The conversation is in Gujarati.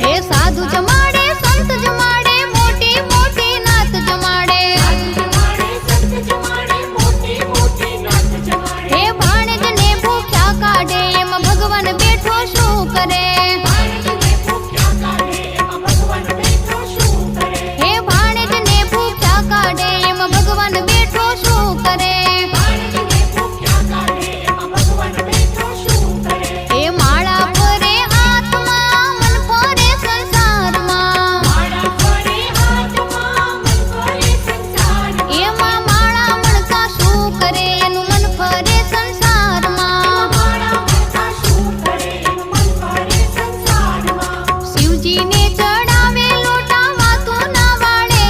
Esse adulto é શિવજીને ચડાવે લોટા વાતું ના વાળે